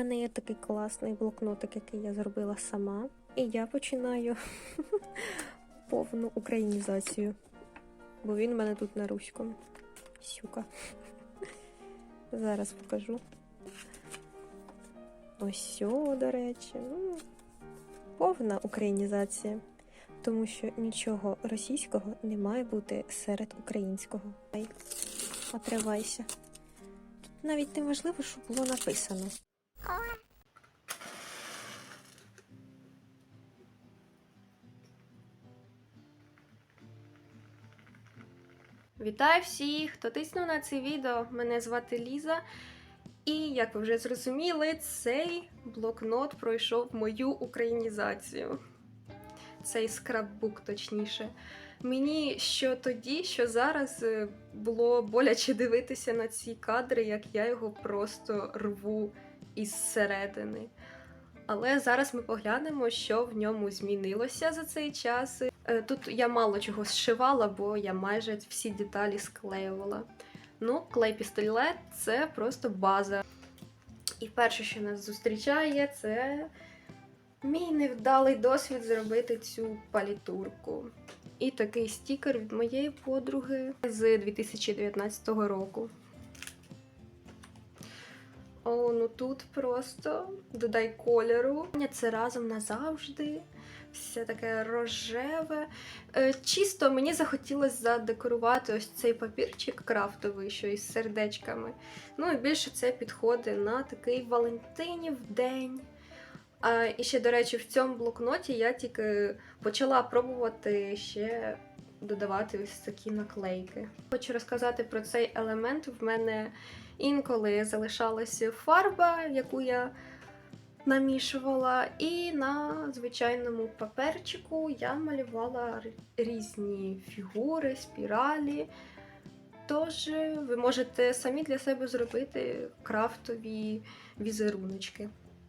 мене є такий класний блокнотик, який я зробила сама. І я починаю повну українізацію. Бо він в мене тут на руському. Сюка. Зараз покажу. Ось до речі. Ну, повна українізація. Тому що нічого російського не має бути серед українського. Ай, Отривайся. Навіть не важливо, що було написано. Вітаю всіх, хто тиснув на це відео. Мене звати Ліза. І як ви вже зрозуміли, цей блокнот пройшов мою українізацію. Цей скраббук, точніше. Мені що тоді, що зараз е, було боляче дивитися на ці кадри, як я його просто рву із середини. Але зараз ми поглянемо, що в ньому змінилося за цей час. Е, Тут я мало чого зшивала, бо я майже всі деталі склеювала. Ну, клей пістолет це просто база. І перше, що нас зустрічає, це мій невдалий досвід зробити цю палітурку. І такий стікер від моєї подруги з 2019 року. О, ну тут просто додай кольору. Це разом назавжди. Все таке рожеве. Е, Чисто мені захотілося задекорувати ось цей папірчик крафтовий, що із сердечками. Ну і більше це підходить на такий Валентинів день. А, і ще, до речі, в цьому блокноті я тільки почала пробувати ще додавати ось такі наклейки. Хочу розказати про цей елемент. В мене інколи залишалася фарба, яку я намішувала, і на звичайному паперчику я малювала різні фігури, спіралі. Тож ви можете самі для себе зробити крафтові візеруночки.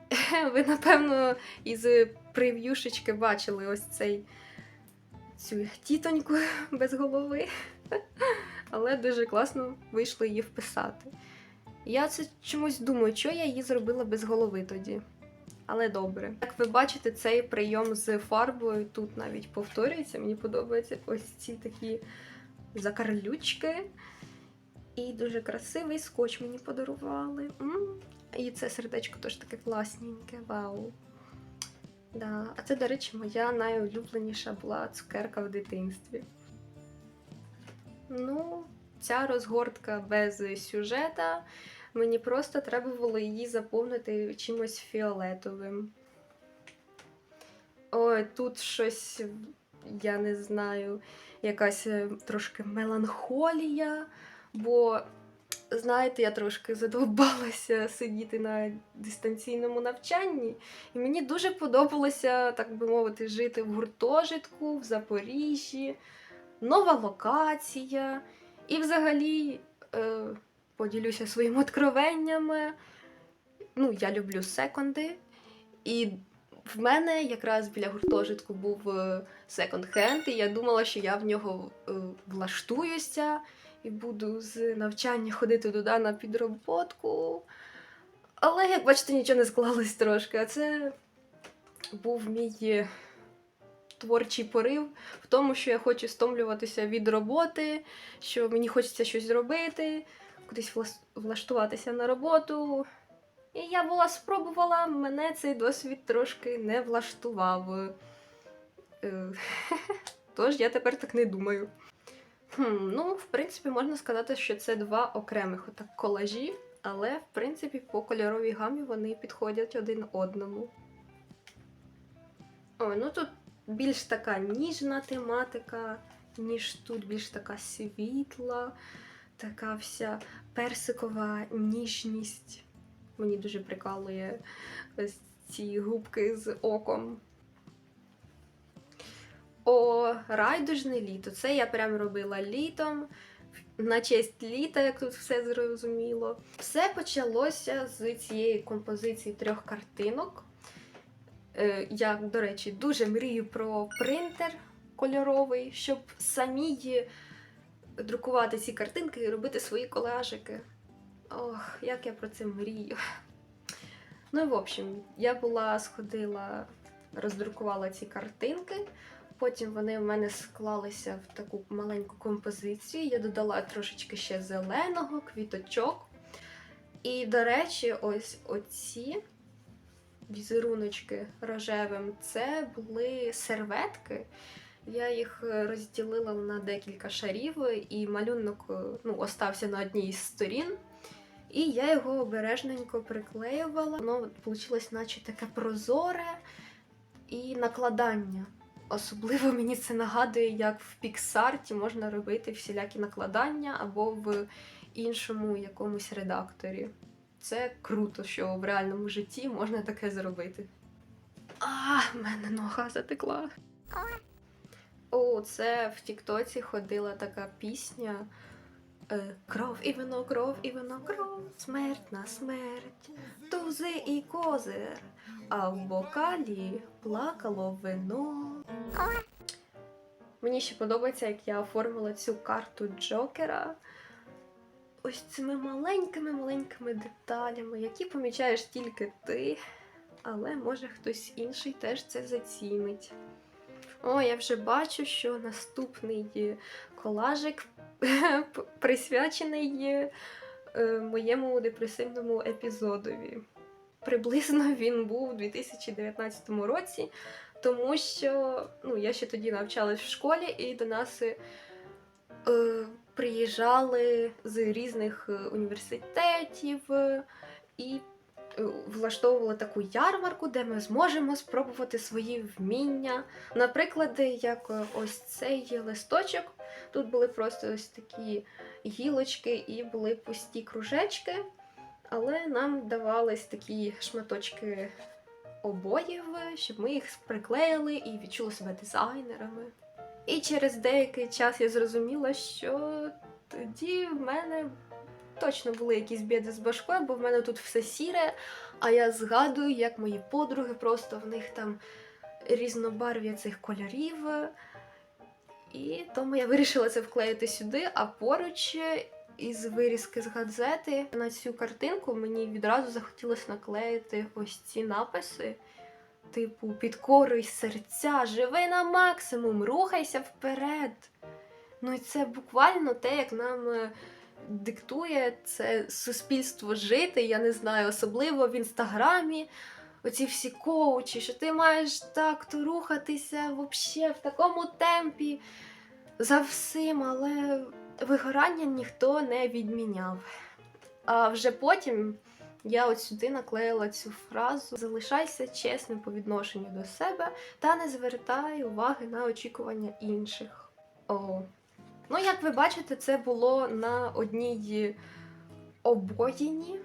Ви, напевно, із прев'юшечки бачили ось цей цю тітоньку без голови. Але дуже класно вийшло її вписати. Я це чомусь думаю, що я її зробила без голови тоді. Але добре. Як ви бачите, цей прийом з фарбою тут навіть повторюється. Мені подобаються ось ці такі закарлючки. І дуже красивий скотч мені подарували. М. І це сердечко теж таке класненьке. Вау. Да. А це, до речі, моя найулюбленіша була цукерка в дитинстві. Ну, ця розгортка без сюжета. Мені просто треба було її заповнити чимось фіолетовим. Ой, тут щось, я не знаю, якась е, трошки меланхолія, бо, знаєте, я трошки задовбалася сидіти на дистанційному навчанні, і мені дуже подобалося, так би мовити, жити в гуртожитку, в Запоріжжі, нова локація. І взагалі. Е, поділюся своїми откровеннями. Ну, я люблю секонди. І в мене якраз біля гуртожитку був секонд-хенд, і я думала, що я в нього е, влаштуюся і буду з навчання ходити туди на підроботку. Але, як бачите, нічого не склалось трошки. А це був мій творчий порив в тому, що я хочу стомлюватися від роботи, що мені хочеться щось зробити кудись влаштуватися на роботу. І я була спробувала, мене цей досвід трошки не влаштував. Е, Тож я тепер так не думаю. Хм, ну, в принципі, можна сказати, що це два окремих отак колажі, але в принципі по кольоровій гамі вони підходять один одному. Ой, ну тут більш така ніжна тематика, ніж тут більш така світла, така вся персикова ніжність. Мені дуже прикалує ось ці губки з оком. О, райдужне літо. Це я прям робила літом. На честь літа, як тут все зрозуміло. Все почалося з цієї композиції трьох картинок. Е, Я, до речі, дуже мрію про принтер кольоровий, щоб самі друкувати ці картинки і робити свої колажики. Ох, як я про це мрію. Ну і в общем, я була сходила, роздрукувала ці картинки. Потім вони в мене склалися в таку маленьку композицію. Я додала трошечки ще зеленого, квіточок. І, до речі, ось оці візеруночки рожевим це були серветки. Я їх розділила на декілька шарів, і малюнок ну, остався на одній із сторін. І я його обережненько приклеювала. Воно вийшло, наче таке прозоре і накладання. Особливо мені це нагадує, як в Піксарті можна робити всілякі накладання або в іншому якомусь редакторі. Це круто, що в реальному житті можна таке зробити. А, в мене нога затекла. О, це в Тіктоці ходила така пісня. е, Кров і вино, кров і вино, кров, смерть на смерть, тузи і козир, а в бокалі плакало вино. Мені ще подобається, як я оформила цю карту Джокера. Ось цими маленькими-маленькими деталями, які помічаєш тільки ти, але може хтось інший теж це зацінить. О, я вже бачу, що наступний колажик присвячений е, моєму депресивному епізодові. Приблизно він був у 2019 році, тому що ну, я ще тоді навчалась в школі, і до нас е, приїжджали з різних е, університетів е, і е, влаштовували таку ярмарку, де ми зможемо спробувати свої вміння. Наприклад, як ось цей листочок. Тут були просто ось такі гілочки і були пусті кружечки, але нам давались такі шматочки обоїв, щоб ми їх приклеїли і відчули себе дизайнерами. І через деякий час я зрозуміла, що тоді в мене точно були якісь біди з башкою, бо в мене тут все сіре, а я згадую, як мої подруги, просто в них там різнобарв'я цих кольорів. І тому я вирішила це вклеїти сюди, а поруч із вирізки з газети на цю картинку мені відразу захотілося наклеїти ось ці написи. Типу, підкорюй серця, живи на максимум, рухайся вперед. Ну і це буквально те, як нам е, диктує це суспільство жити, я не знаю, особливо в інстаграмі. Оці всі коучі, що ти маєш так то рухатися вообще в такому темпі за всім, але вигорання ніхто не відміняв. А вже потім я от сюди наклеїла цю фразу: залишайся чесним по відношенню до себе та не звертай уваги на очікування інших. О. Ну, як ви бачите, це було на одній обоїні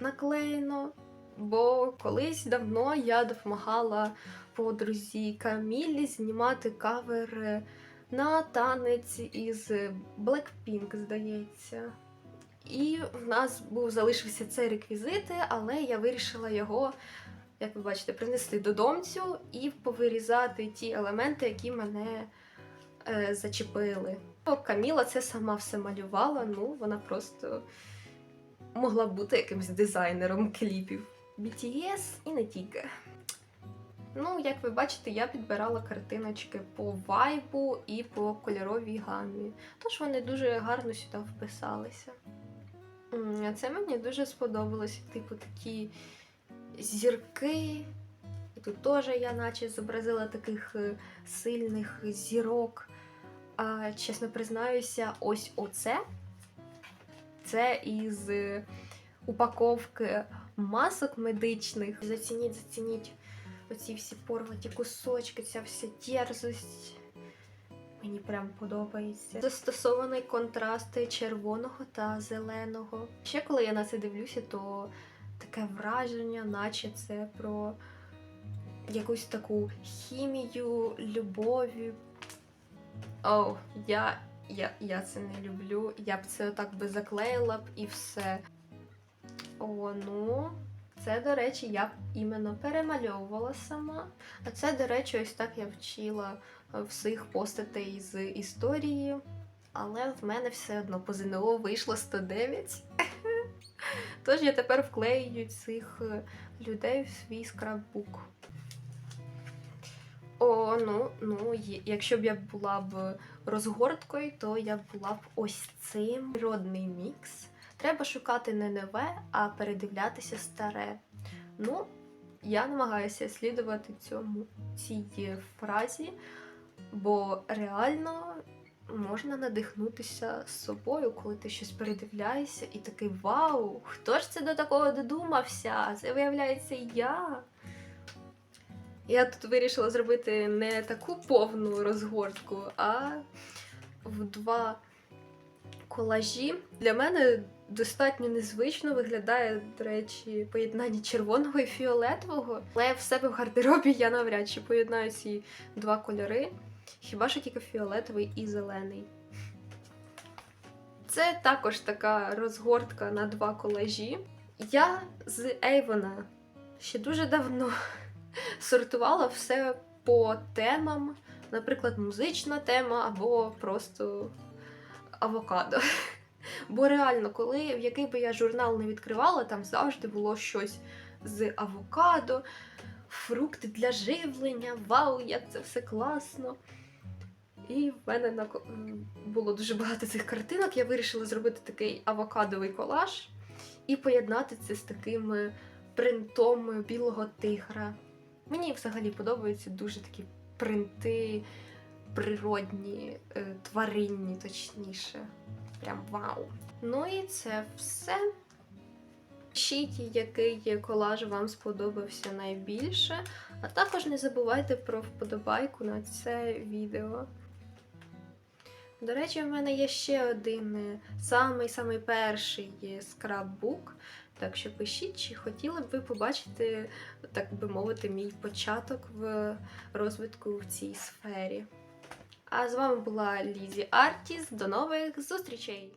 наклеєно. Бо колись давно я допомагала подрузі Камілі знімати кавер на танець із Blackpink, здається. І в нас був залишився цей реквізит, але я вирішила його, як ви бачите, принести додомцю і повирізати ті елементи, які мене е, зачепили. Каміла це сама все малювала, ну вона просто могла бути якимось дизайнером кліпів. BTS і не тільки. Ну, як ви бачите, я підбирала картиночки по вайбу і по кольоровій гамі. Тож вони дуже гарно сюди вписалися. Це мені дуже сподобалось, типу, такі зірки. І тут теж я наче зобразила таких е, сильних зірок. А чесно признаюся, ось оце це із е, упаковки масок медичних. Зацініть, зацініть оці всі порваті кусочки, ця вся дерзость. Мені прям подобається. Застосований контраст червоного та зеленого. Ще коли я на це дивлюся, то таке враження, наче це про якусь таку хімію, любові. О, я, я, я це не люблю. Я б це так би заклеїла б і все. О, ну. Це, до речі, я б іменно перемальовувала сама. А це, до речі, ось так я вчила е, всіх постатей з історії. Але в мене все одно по ЗНО вийшло 109. Тож я тепер вклеюю цих е, людей в свій скраббук. О, ну, ну, якщо б я була б розгорткою, то я була б ось цим природний мікс. Треба шукати не нове, а передивлятися старе. Ну, я намагаюся слідувати цьому цій фразі, бо реально можна надихнутися собою, коли ти щось передивляєшся, і такий вау, хто ж це до такого додумався? Це виявляється я. Я тут вирішила зробити не таку повну розгортку, а в два колажі. Для мене достатньо незвично виглядає, до речі, поєднання червоного і фіолетового. Але в себе в гардеробі я навряд чи поєднаю ці два кольори. Хіба що тільки фіолетовий і зелений. Це також така розгортка на два колажі. Я з Ейвона ще дуже давно сортувала все по темам, наприклад, музична тема або просто авокадо. Бо реально, коли в який би я журнал не відкривала, там завжди було щось з авокадо, фрукти для живлення, вау, як це все класно. І в мене на було дуже багато цих картинок. Я вирішила зробити такий авокадовий колаж і поєднати це з таким принтом білого тигра. Мені взагалі подобаються дуже такі принти природні, е, тваринні, точніше. Прям вау. Ну і це все. Пишіть, який колаж вам сподобався найбільше. А також не забувайте про вподобайку на це відео. До речі, в мене є ще один е, самий-самий перший скраббук. Так що пишіть, чи хотіли б ви побачити, так би мовити, мій початок в розвитку в цій сфері. А з вами була Лізі Артіс. До нових зустрічей!